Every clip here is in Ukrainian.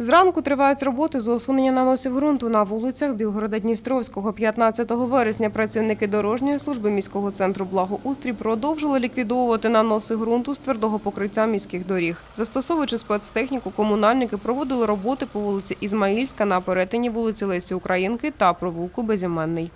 Зранку тривають роботи з усунення наносів ґрунту на вулицях Білгорода Дністровського. 15 вересня працівники дорожньої служби міського центру благоустрій продовжили ліквідовувати наноси ґрунту з твердого покриття міських доріг. Застосовуючи спецтехніку, комунальники проводили роботи по вулиці Ізмаїльська на перетині вулиці Лесі Українки та провулку Безіменний.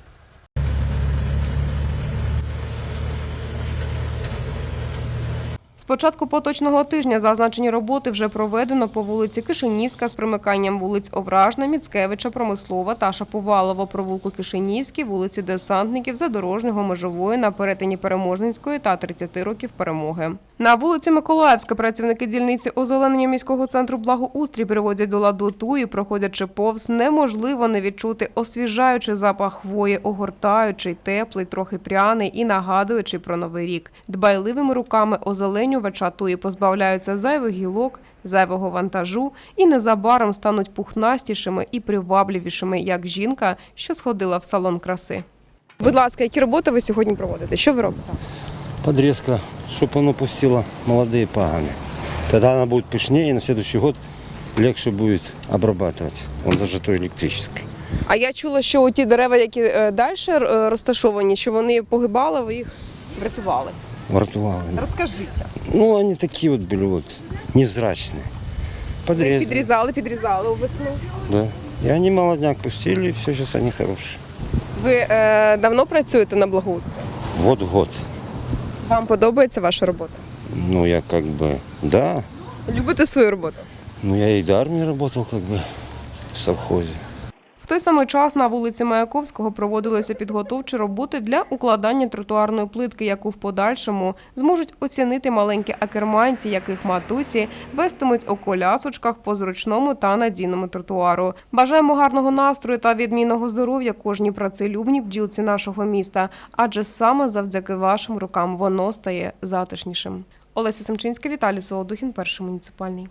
Початку поточного тижня зазначені роботи вже проведено по вулиці Кишинівська з примиканням вулиць Овражна, Міцкевича, Промислова та Шаповалова, провулку Кишинівській, вулиці Десантників, Задорожнього, Межової на перетині Переможницької та 30 років перемоги. На вулиці Миколаївська працівники дільниці озеленення міського центру благоустрій приводять до ладу ту і, проходячи повз, неможливо не відчути освіжаючий запах хвої, огортаючий, теплий, трохи пряний і нагадуючий про новий рік. Дбайливими руками озеленювача туї позбавляються зайвих гілок, зайвого вантажу і незабаром стануть пухнастішими і привабливішими, як жінка, що сходила в салон краси. Будь ласка, які роботи ви сьогодні проводите? Що ви робите? подрезка, чтобы оно пустило молодые паганы. Тогда она будет пышнее, и на следующий год легче будет обрабатывать. Он даже то электрический. А я чула, що ті дерева, які далі розташовані, що вони погибали, ви їх врятували. Вартували. Розкажіть. Ну, они такие вот были вот, невзрачные. Ви Подрезали. підрізали, підрізали у весну. Да. И они молодняк пустили, и все, сейчас они хорошие. Ви е, давно працюєте на благоустрій? Вот год. Вам подобається ваша робота? Ну, я как бы, да. Любите свою роботу? Ну, я и до армии работал, как бы, в совхозе. В той самий час на вулиці Маяковського проводилися підготовчі роботи для укладання тротуарної плитки, яку в подальшому зможуть оцінити маленькі акерманці, яких матусі вестимуть у колясочках по зручному та надійному тротуару. Бажаємо гарного настрою та відмінного здоров'я кожній працелюбній бджілці нашого міста, адже саме завдяки вашим рукам воно стає затишнішим. Олеся Семчинська, Віталій Солодухін, перший муніципальний.